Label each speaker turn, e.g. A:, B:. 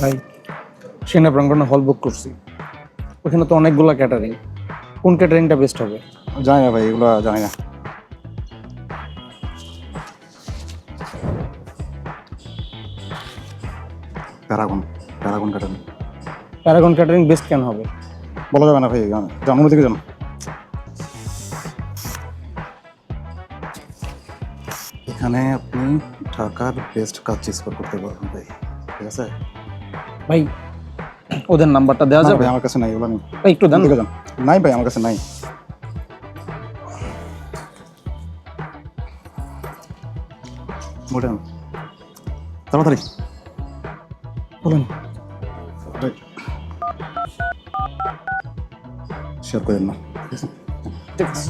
A: ভাই সেনা প্রাঙ্গনে হল বুক করছি। ওখানে তো অনেকগুলো ক্যাটারিং কোন ক্যাটারিংটা বেস্ট হবে?
B: জানি না ভাই এগুলো জানি না। প্যারাগন প্যারাগন কাটানি
A: প্যারাগন ক্যাটারিং বেস্ট কেন হবে?
B: বলা যাবে না ভাই জান থেকে যান এখানে আপনি ঢাকার বেস্ট কাজ চিজ করতে পারবেন ভাই। ঠিক আছে?
A: ভাই ওদের নাম্বারটা দেওয়া যাবে?
B: ভাই আমার কাছে নাই এগুলো নেই
A: ভাই একটু দেন।
B: দিকে নাই ভাই আমার কাছে নাই। মোটেন তাড়াতাড়ি।
A: বলেন।
B: শেয়ার করেন না
A: ঠিক আছে।